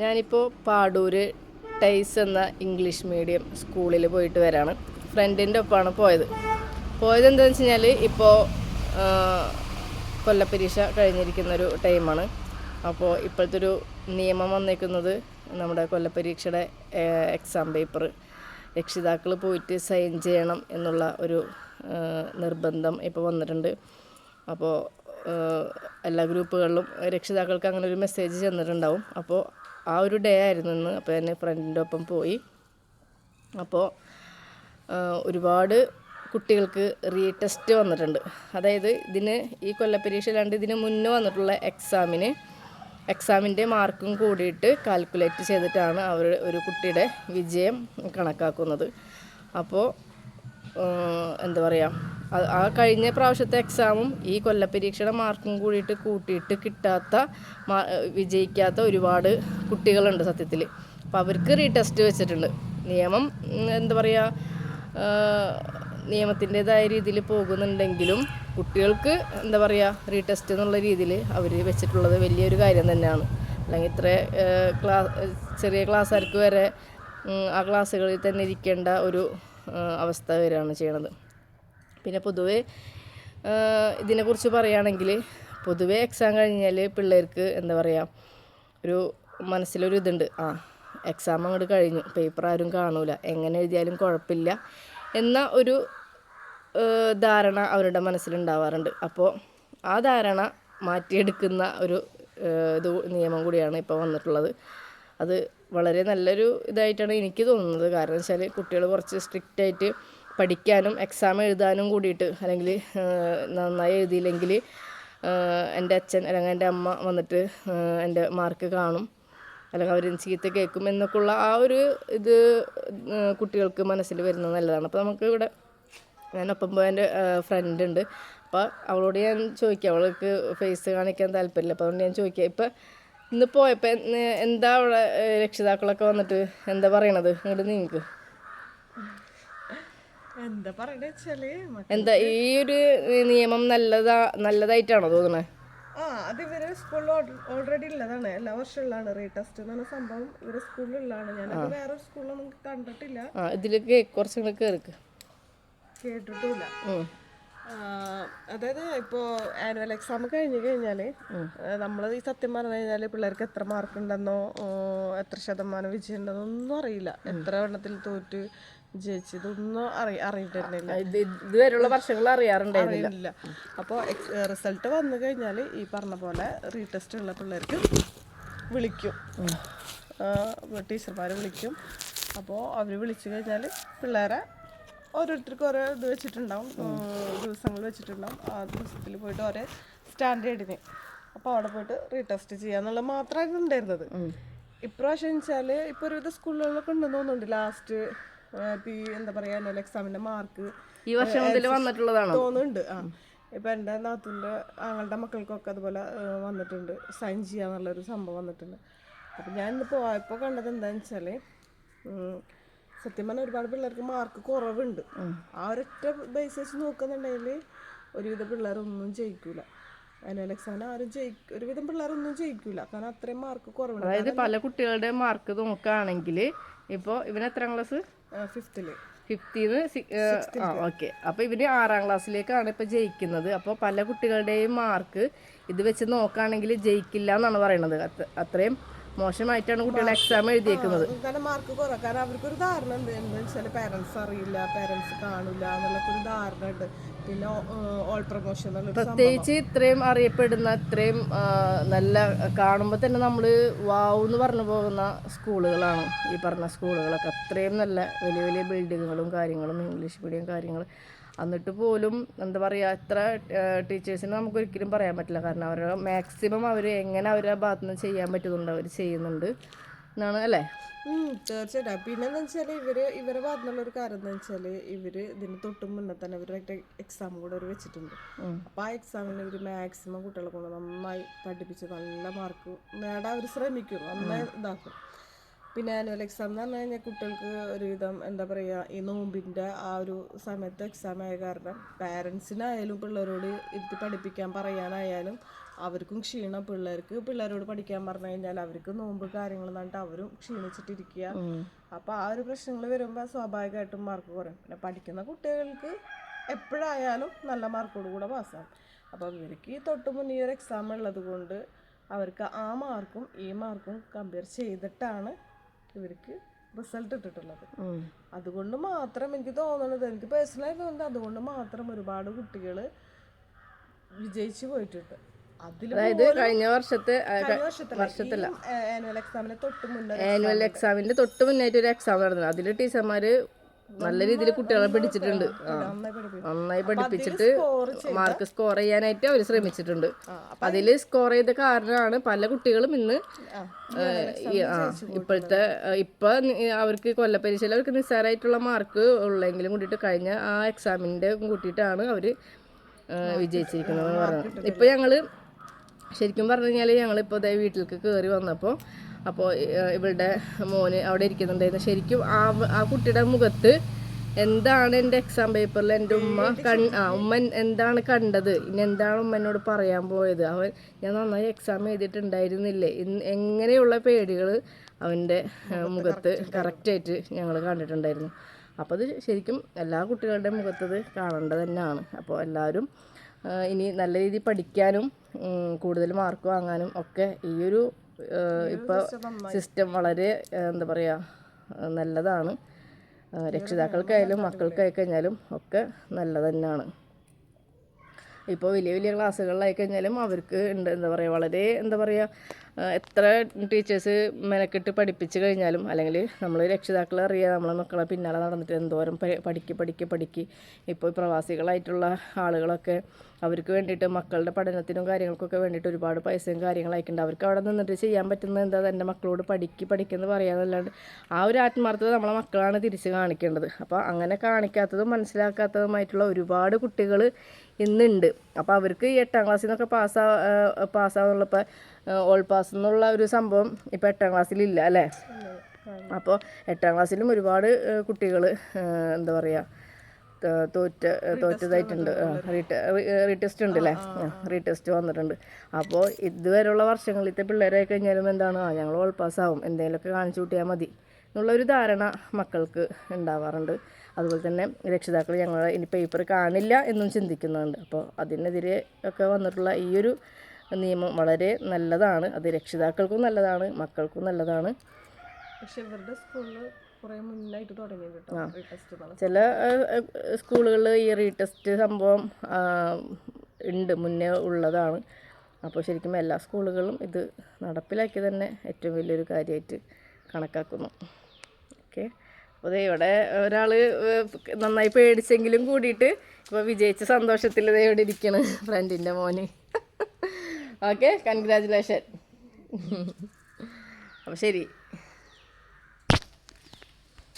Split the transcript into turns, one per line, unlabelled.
ഞാനിപ്പോൾ പാടൂര് ടൈസ് എന്ന ഇംഗ്ലീഷ് മീഡിയം സ്കൂളിൽ പോയിട്ട് വരാണ്. ഫ്രണ്ടിന്റെ ഒപ്പമാണ് പോയത്. പോയത് എന്താണെന്ന് വെച്ച് കഴിഞ്ഞാൽ ഇപ്പോൾ കൊല്ലപ്പരീക്ഷ കഴിഞ്ഞിരിക്കുന്നൊരു ടൈമാണ്. അപ്പോൾ ഇപ്പോഴത്തെ ഒരു നിയമം വന്നേക്കുന്നത് നമ്മുടെ കൊല്ലപ്പരീക്ഷയുടെ എക്സാം പേപ്പർ രക്ഷിതാക്കൾ പോയിട്ട് സൈൻ ചെയ്യണം എന്നുള്ള ഒരു നിർബന്ധം ഇപ്പോൾ വന്നിട്ടുണ്ട്. അപ്പോൾ എല്ലാ ഗ്രൂപ്പുകളിലും രക്ഷിതാക്കൾക്ക് അങ്ങനെ ഒരു മെസ്സേജ് ചെന്നിട്ടുണ്ടാവും. അപ്പോൾ ആ ഒരു ഡേ ആയിരുന്നു ഇന്ന്. അപ്പോൾ എന്നെ ഫ്രണ്ടിന്റെ ഒപ്പം പോയി. അപ്പോൾ ഒരുപാട് കുട്ടികൾക്ക് റീടെസ്റ്റ് വന്നിട്ടുണ്ട്. അതായത് ഇതിന് ഈ കൊല്ലപ്പരീക്ഷ അല്ലാണ്ട് ഇതിന് മുന്നേ വന്നിട്ടുള്ള എക്സാമിന് എക്സാമിന്റെ മാർക്കും കൂടിയിട്ട് കാൽക്കുലേറ്റ് ചെയ്തിട്ടാണ് അവർ ഒരു കുട്ടിയുടെ വിജയം കണക്കാക്കുന്നത്. അപ്പോൾ എന്താ പറയുക ആ കഴിഞ്ഞ പ്രാവശ്യത്തെ എക്സാമും ഈ കൊല്ലപ്പരീക്ഷയുടെ മാർക്കും കൂടിയിട്ട് കൂട്ടിയിട്ട് കിട്ടാത്ത വിജയിക്കാത്ത ഒരുപാട് കുട്ടികളുണ്ട് സത്യത്തിൽ അപ്പോൾ അവർക്ക് റീടെസ്റ്റ് വെച്ചിട്ടുണ്ട്. നിയമം എന്താ പറയുക നിയമത്തിന്റെതായ രീതിയിൽ പോകുന്നുണ്ടെങ്കിലും കുട്ടികൾക്ക് എന്താ പറയുക റീടെസ്റ്റ് എന്നുള്ള രീതിയിൽ അവർ വെച്ചിട്ടുള്ളത് വലിയൊരു കാര്യം തന്നെയാണ്. അല്ലെങ്കിൽ ഇത്ര ക്ലാസ് ചെറിയ ക്ലാസ്സുകാർക്ക് വരെ ആ ക്ലാസ്സുകളിൽ തന്നെ ഇരിക്കേണ്ട ഒരു അവസ്ഥ വരികയാണ് ചെയ്യണത്. പിന്നെ പൊതുവെ ഇതിനെക്കുറിച്ച് പറയുകയാണെങ്കിൽ പൊതുവെ എക്സാം കഴിഞ്ഞാൽ പിള്ളേർക്ക് എന്താ പറയുക ഒരു മനസ്സിലൊരു ഇതുണ്ട്. ആ എക്സാം അങ്ങോട്ട് കഴിഞ്ഞു. പേപ്പർ ആരും കാണൂല. എങ്ങനെ എഴുതിയാലും കുഴപ്പമില്ല എന്ന ഒരു ധാരണ അവരുടെ മനസ്സിലുണ്ടാവാറുണ്ട്. അപ്പോൾ ആ ധാരണ മാറ്റിയെടുക്കുന്ന ഒരു ഇത് നിയമം കൂടിയാണ് ഇപ്പോൾ വന്നിട്ടുള്ളത്. അത് വളരെ നല്ലൊരു ഇതായിട്ടാണ് എനിക്ക് തോന്നുന്നത്. കാരണം വെച്ചാൽ കുട്ടികൾ കുറച്ച് സ്ട്രിക്റ്റ് ആയിട്ട് പഠിക്കാനും എക്സാം എഴുതാനും കൂടിയിട്ട് അല്ലെങ്കിൽ നന്നായി എഴുതിയില്ലെങ്കിൽ എന്റെ അച്ഛൻ അല്ലെങ്കിൽ എന്റെ അമ്മ വന്നിട്ട് എന്റെ മാർക്ക് കാണും. അല്ലെങ്കിൽ അവരെ ചീത്ത കേൾക്കും എന്നൊക്കെയുള്ള ആ ഒരു ഇത് കുട്ടികൾക്ക് മനസ്സിൽ വരുന്നത് നല്ലതാണ്. അപ്പോൾ നമുക്ക് ഇവിടെ ഞാനൊപ്പം പോയ എന്റെ ഫ്രണ്ട് ഉണ്ട്. അപ്പോൾ അവളോട് ഞാൻ ചോദിക്കാം അവൾക്ക് ഫേസ് കാണിക്കാൻ താല്പര്യമില്ല. അപ്പോൾ അതുകൊണ്ട് ഞാൻ ചോദിക്കാം ഇപ്പം ഇന്ന് പോയപ്പോൾ എന്താ ഏഹ്, രക്ഷിതാക്കളൊക്കെ വന്നിട്ട് എന്താ പറയണത്? ഇങ്ങോട്ട് നിങ്ങൾക്ക്
എന്താ പറയണ വെച്ചാൽ
എന്താ ഈ ഒരു നിയമം നല്ലതാ നല്ലതായിട്ടാണോ തോന്നുന്നത്
ആ അത് ഇവർ സ്കൂളിൽ ഓൾറെഡി ഉള്ളതാണ്. എല്ലാ വർഷവും ഉള്ളതാണ്. റീടെസ്റ്റ് എന്ന് പറഞ്ഞ സംഭവം ഇവരെ സ്കൂളിൽ ഉള്ളതാണ്. ഞാനത് വേറെ സ്കൂളിലൊന്നും കണ്ടിട്ടില്ല.
ആ ഇതിലേക്ക് കുറച്ചും കയറിക്ക്
കേട്ടിട്ടില്ല അതായത് ഇപ്പോ ആനുവൽ എക്സാം കഴിഞ്ഞു കഴിഞ്ഞാൽ നമ്മൾ ഈ സത്യം പറഞ്ഞു കഴിഞ്ഞാൽ പിള്ളേർക്ക് എത്ര മാർക്ക് ഉണ്ടെന്നോ എത്ര ശതമാനം വിജയം ഉണ്ടെന്നോ ഒന്നും അറിയില്ല. എത്ര എണ്ണത്തിൽ തോറ്റ് വിജയിച്ചു ഇതൊന്നും അറി അറിയിട്ടില്ല
ഇത് ഇതുവരെയുള്ള വർഷങ്ങൾ അറിയാറുണ്ടായിരുന്നില്ല
അപ്പോൾ റിസൾട്ട് വന്നു കഴിഞ്ഞാൽ ഈ പറഞ്ഞ പോലെ റീടെസ്റ്റ് ഉള്ള പിള്ളേർക്ക് വിളിക്കും. ടീച്ചർമാർ വിളിക്കും. അപ്പോൾ അവർ വിളിച്ചു കഴിഞ്ഞാൽ പിള്ളേരെ ഓരോരുത്തർക്കും ഓരോ ഇത് വെച്ചിട്ടുണ്ടാവും. ദിവസങ്ങൾ വെച്ചിട്ടുണ്ടാവും. ആ ദിവസത്തിൽ പോയിട്ട് ഓരോ സ്റ്റാൻഡേർഡിന്. അപ്പോൾ അവിടെ പോയിട്ട് റീടെസ്റ്റ് ചെയ്യാന്നുള്ളത് മാത്രമായിരുന്നു ഉണ്ടായിരുന്നത്. ഇപ്രാവശ്യം വെച്ചാൽ ഇപ്പോൾ ഒരുവിധ സ്കൂളുകളിലൊക്കെ ഉണ്ടെന്ന് തോന്നുന്നുണ്ട്. ലാസ്റ്റ് എന്താ പറയാ നല്ല എക്സാമിന്റെ മാർക്ക്
ഈ വർഷം മുതൽ വന്നിട്ടുള്ളതാണ്?
തോന്നുന്നുണ്ട്. ആ ഇപ്പൊ എന്റെ നാത്തൂന്റെ ആങ്ങളുടെ മക്കൾക്കൊക്കെ അതുപോലെ വന്നിട്ടുണ്ട്. സൈൻ ചെയ്യാന്നുള്ളൊരു സംഭവം വന്നിട്ടുണ്ട്. അപ്പം ഞാൻ ഇന്ന് പോയപ്പോൾ കണ്ടത് എന്താണെന്ന് വെച്ചാൽ സത്യം പറഞ്ഞാൽ ഒരുപാട് പിള്ളേർക്ക് മാർക്ക് കുറവുണ്ട്. ആ ഒരൊറ്റ ബേസ് വെച്ച് നോക്കുന്നുണ്ടെങ്കിൽ ഒരുവിധ പിള്ളേരൊന്നും ജയിക്കൂല. അനുവൽ എക്സാമിന് ആരും ജയിക്കും ഒരുവിധം പിള്ളേരൊന്നും ജയിക്കൂല. കാരണം അത്രയും മാർക്ക് കുറവുണ്ട്.
അതായത് പല കുട്ടികളുടെ മാർക്ക് നോക്കുകയാണെങ്കിൽ ഇപ്പോൾ ഇവൻ എത്രാം ക്ലാസ്
ഫിഫ്തിൽ
ഫിഫ്റ്റീന്ന് ആ ഓക്കെ. അപ്പോൾ ഇവർ ആറാം ക്ലാസ്സിലേക്കാണ് ഇപ്പോൾ ജയിക്കുന്നത്. അപ്പോൾ പല കുട്ടികളുടെയും മാർക്ക് ഇത് വെച്ച് നോക്കുകയാണെങ്കിൽ ജയിക്കില്ല എന്നാണ് പറയുന്നത് അത്ര- അത്രയും മോശമായിട്ടാണ് കുട്ടികൾ എക്സാം എഴുതിയേക്കുന്നത്.
മാർക്ക് കുറവ്. കാരണം അവർക്കൊരു ധാരണ ഉണ്ട്. എന്താ വെച്ചാൽ പാരന്റ്സ് അറിയില്ല പാരന്റ്സ് കാണില്ല എന്നുള്ളൊക്കെ ഒരു ധാരണ ഉണ്ട്. പിന്നെ ഓൾ പ്രൊമോഷൻ
പ്രത്യേകിച്ച് ഇത്രയും അറിയപ്പെടുന്ന ഇത്രയും നല്ല കാണുമ്പോൾ തന്നെ നമ്മൾ വാവ് എന്ന് പറഞ്ഞു പോകുന്ന സ്കൂളുകളാണ് ഈ പറഞ്ഞ സ്കൂളുകളൊക്കെ. അത്രയും നല്ല വലിയ വലിയ ബിൽഡിങ്ങുകളും കാര്യങ്ങളും ഇംഗ്ലീഷ് മീഡിയം കാര്യങ്ങളും. എന്നിട്ട് പോലും എന്താ പറയുക ഇത്ര ടീച്ചേഴ്സിന് നമുക്ക് ഒരിക്കലും പറയാൻ പറ്റില്ല. കാരണം അവരുടെ മാക്സിമം അവർ എങ്ങനെ അവരുടെ ഭാഗത്തുനിന്ന് ചെയ്യാൻ പറ്റുന്നുണ്ട് അവർ ചെയ്യുന്നുണ്ട്. എന്നാണ് അല്ലേ?
തീർച്ചയായിട്ടും. പിന്നെ എന്താ വെച്ചാൽ ഇവർ ഇവരെ ഭാഗത്തുനിന്നുള്ള ഒരു കാര്യം എന്താ വെച്ചാൽ ഇവർ ഇതിന് തൊട്ട് മുന്നേ തന്നെ ഇവരുടെ എക്സാം കൂടെ അവർ വെച്ചിട്ടുണ്ട്. അപ്പൊ ആ എക്സാമിന് ഇവർ മാക്സിമം കുട്ടികളെ കൊണ്ട് നന്നായി പഠിപ്പിച്ച് നല്ല മാർക്ക് നേടാൻ അവർ ശ്രമിക്കും നന്നായി ഇതാക്കും. പിന്നെ ആനുവൽ എക്സാം എന്ന് പറഞ്ഞു കഴിഞ്ഞാൽ കുട്ടികൾക്ക് ഒരുവിധം എന്താ പറയുക ഈ നോമ്പിന്റെ ആ ഒരു സമയത്ത് എക്സാം ആയ കാരണം പാരൻസിനായാലും പിള്ളേരോട് ഇരുത്തി പഠിപ്പിക്കാൻ പറയാനായാലും അവർക്കും ക്ഷീണം. പിള്ളേർക്ക് പിള്ളേരോട് പഠിക്കാൻ പറഞ്ഞു കഴിഞ്ഞാൽ അവർക്ക് നോമ്പ് കാര്യങ്ങൾ എന്നിട്ട് അവരും ക്ഷീണിച്ചിട്ടിരിക്കുക അപ്പോൾ ആ ഒരു പ്രശ്നങ്ങൾ വരുമ്പോൾ സ്വാഭാവികമായിട്ടും മാർക്ക് കുറയും. പിന്നെ പഠിക്കുന്ന കുട്ടികൾക്ക് എപ്പോഴായാലും നല്ല മാർക്കോട് കൂടെ പാസ്സാകും അപ്പോൾ ഇവർക്ക് ഈ തൊട്ട് മുന്നേ ഈ ഒരു എക്സാം ഉള്ളത് കൊണ്ട് അവർക്ക് ആ മാർക്കും ഈ മാർക്കും കമ്പയർ ചെയ്തിട്ടാണ് ഇവർക്ക് റിസൾട്ട് ഇട്ടിട്ടുള്ളത്. അതുകൊണ്ട് മാത്രം എനിക്ക് തോന്നുന്നത് എനിക്ക് പേഴ്സണലായി തോന്നുന്നത് അതുകൊണ്ട് മാത്രം ഒരുപാട് കുട്ടികൾ വിജയിച്ചു പോയിട്ടുണ്ട്. അതിലും
അതായത് കഴിഞ്ഞ വർഷത്തെ ആ,
കഴിഞ്ഞ വർഷത്തില്ല? ആനുവൽ എക്സാമിന്റെ തൊട്ട് മുന്നേ
ആനുവൽ എക്സാമിന്റെ തൊട്ട് മുന്നായിട്ട് ഒരു എക്സാം നടന്നു അതിൽ ടീച്ചർമാര് നല്ല രീതിയിൽ കുട്ടികളെ പിടിച്ചിട്ടുണ്ട്.
നന്നായി
പഠിപ്പിച്ചിട്ട് മാർക്ക് സ്കോർ ചെയ്യാനായിട്ട് അവർ ശ്രമിച്ചിട്ടുണ്ട്. അതിൽ സ്കോർ ചെയ്ത കാരണമാണ് പല കുട്ടികളും ഇന്ന് ഇപ്പോഴത്തെ ഇപ്പൊ അവർക്ക് കൊല്ലപ്പരീക്ഷയിൽ അവർക്ക് നിസ്സാരമായിട്ടുള്ള മാർക്ക് ഉള്ളെങ്കിലും കൂട്ടിയിട്ട് കഴിഞ്ഞ ആ എക്സാമിന്റെ കൂട്ടിയിട്ടാണ് അവർ വിജയിച്ചിരിക്കുന്നത് പറഞ്ഞത്. ഇപ്പൊ ഞങ്ങൾ ശരിക്കും പറഞ്ഞു കഴിഞ്ഞാൽ ഞങ്ങളിപ്പോൾ ഇതേ വീട്ടിലേക്ക് കയറി വന്നപ്പോൾ അപ്പോൾ ഇവളുടെ മോന് അവിടെ ഇരിക്കുന്നുണ്ടായിരുന്നു. ശരിക്കും ആ ആ കുട്ടിയുടെ മുഖത്ത് എന്താണ് എന്റെ എക്സാം പേപ്പറിൽ എന്റെ ഉമ്മ കൺ ആ ഉമ്മ എന്താണ് കണ്ടത്? ഇനി എന്താണ് ഉമ്മനോട് പറയാൻ പോയത്? അവൻ ഞാൻ നന്നായി എക്സാം എഴുതിയിട്ടുണ്ടായിരുന്നില്ലേ? ഇന്ന് എങ്ങനെയുള്ള പേടികൾ അവന്റെ മുഖത്ത് കറക്റ്റായിട്ട് ഞങ്ങൾ കണ്ടിട്ടുണ്ടായിരുന്നു. അപ്പോൾ അത് ശരിക്കും എല്ലാ കുട്ടികളുടെ മുഖത്തത് കാണേണ്ടത് തന്നെയാണ്. അപ്പോൾ എല്ലാവരും ഇനി നല്ല രീതിയിൽ പഠിക്കാനും കൂടുതൽ മാർക്ക് വാങ്ങാനും ഒക്കെ ഈ ഒരു ഇപ്പോൾ സിസ്റ്റം വളരെ എന്താ പറയുക നല്ലതാണ്. രക്ഷിതാക്കൾക്കായാലും മക്കൾക്കായി കഴിഞ്ഞാലും ഒക്കെ നല്ലത് തന്നെയാണ്. ഇപ്പോൾ വലിയ വലിയ ക്ലാസ്സുകളിലായി കഴിഞ്ഞാലും അവർക്ക് ഉണ്ട് എന്താ പറയുക വളരെ എന്താ പറയുക എത്ര ടീച്ചേഴ്സ് മെനക്കെട്ട് പഠിപ്പിച്ച് കഴിഞ്ഞാലും അല്ലെങ്കിൽ നമ്മൾ രക്ഷിതാക്കൾ അറിയാം നമ്മളെ മക്കളെ പിന്നാലെ നടന്നിട്ട് എന്തോരം പഠിക്ക് പഠിക്ക് പഠിക്ക്. ഇപ്പോൾ പ്രവാസികളായിട്ടുള്ള ആളുകളൊക്കെ അവർക്ക് വേണ്ടിയിട്ട് മക്കളുടെ പഠനത്തിനും കാര്യങ്ങൾക്കൊക്കെ വേണ്ടിയിട്ട് ഒരുപാട് പൈസയും കാര്യങ്ങളൊക്കെ അയക്കുന്നുണ്ട്. അവർക്ക് അവിടെ നിന്നിട്ട് ചെയ്യാൻ പറ്റുന്നത് എന്താ? എന്റെ മക്കളോട് പഠിക്ക് പഠിക്കുന്നത് പറയാന്നല്ലാണ്ട് ആ ഒരു ആത്മാർത്ഥത നമ്മളെ മക്കളാണ് തിരിച്ച് കാണിക്കേണ്ടത്. അപ്പോൾ അങ്ങനെ കാണിക്കാത്തതും മനസ്സിലാക്കാത്തതുമായിട്ടുള്ള ഒരുപാട് കുട്ടികൾ ഇന്നുണ്ട്. അപ്പോൾ അവർക്ക് ഈ എട്ടാം ക്ലാസ്സിൽ നിന്നൊക്കെ പാസ്സാ പാസ്സാവുന്നുള്ള ഇപ്പോൾ ഓൾ പാസ് എന്നുള്ള ഒരു സംഭവം ഇപ്പോൾ എട്ടാം ക്ലാസ്സിലില്ല അല്ലേ? അപ്പോൾ എട്ടാം ക്ലാസ്സിലും ഒരുപാട് കുട്ടികൾ എന്താ പറയുക തോറ്റ തോറ്റതായിട്ടുണ്ട്. റീടെസ്റ്റ് ഉണ്ട് അല്ലേ? റീടെസ്റ്റ് വന്നിട്ടുണ്ട്. അപ്പോൾ ഇതുവരെയുള്ള വർഷങ്ങളിലത്തെ പിള്ളേരായി കഴിഞ്ഞാലും എന്താണ് ആ ഞങ്ങൾ ഓൾ പാസ്സാവും എന്തെങ്കിലുമൊക്കെ കാണിച്ചു കൂട്ടിയാൽ മതി. എന്നുള്ളൊരു ധാരണ മക്കൾക്ക് ഉണ്ടാവാറുണ്ട്. അതുപോലെ തന്നെ രക്ഷിതാക്കൾ ഞങ്ങൾ ഇനി പേപ്പർ കാണില്ല എന്നും ചിന്തിക്കുന്നുണ്ട്. അപ്പോൾ അതിനെതിരെ ഒക്കെ വന്നിട്ടുള്ള ഈ ഒരു നിയമം വളരെ നല്ലതാണ്. അത് രക്ഷിതാക്കൾക്കും നല്ലതാണ് മക്കൾക്കും നല്ലതാണ്.
പക്ഷെ ഇവരുടെ സ്കൂളിൽ
ചില സ്കൂളുകളിൽ ഈ റീടെസ്റ്റ് സംഭവം ഉണ്ട് മുന്നേ ഉള്ളതാണ്. അപ്പോൾ ശരിക്കും എല്ലാ സ്കൂളുകളും ഇത് നടപ്പിലാക്കി തന്നെ ഏറ്റവും വലിയൊരു കാര്യമായിട്ട് കണക്കാക്കുന്നു. ഓക്കെ. അപ്പോൾ ഇവിടെ ഒരാൾ നന്നായി പേടിച്ചെങ്കിലും കൂടിയിട്ട് ഇപ്പോൾ വിജയിച്ച സന്തോഷത്തിൽ ഇവിടെ ഇരിക്കണ് ഫ്രണ്ടിന്റെ മോന്. ഓക്കെ കൺഗ്രാജുലേഷൻ അപ്പോൾ ശരി.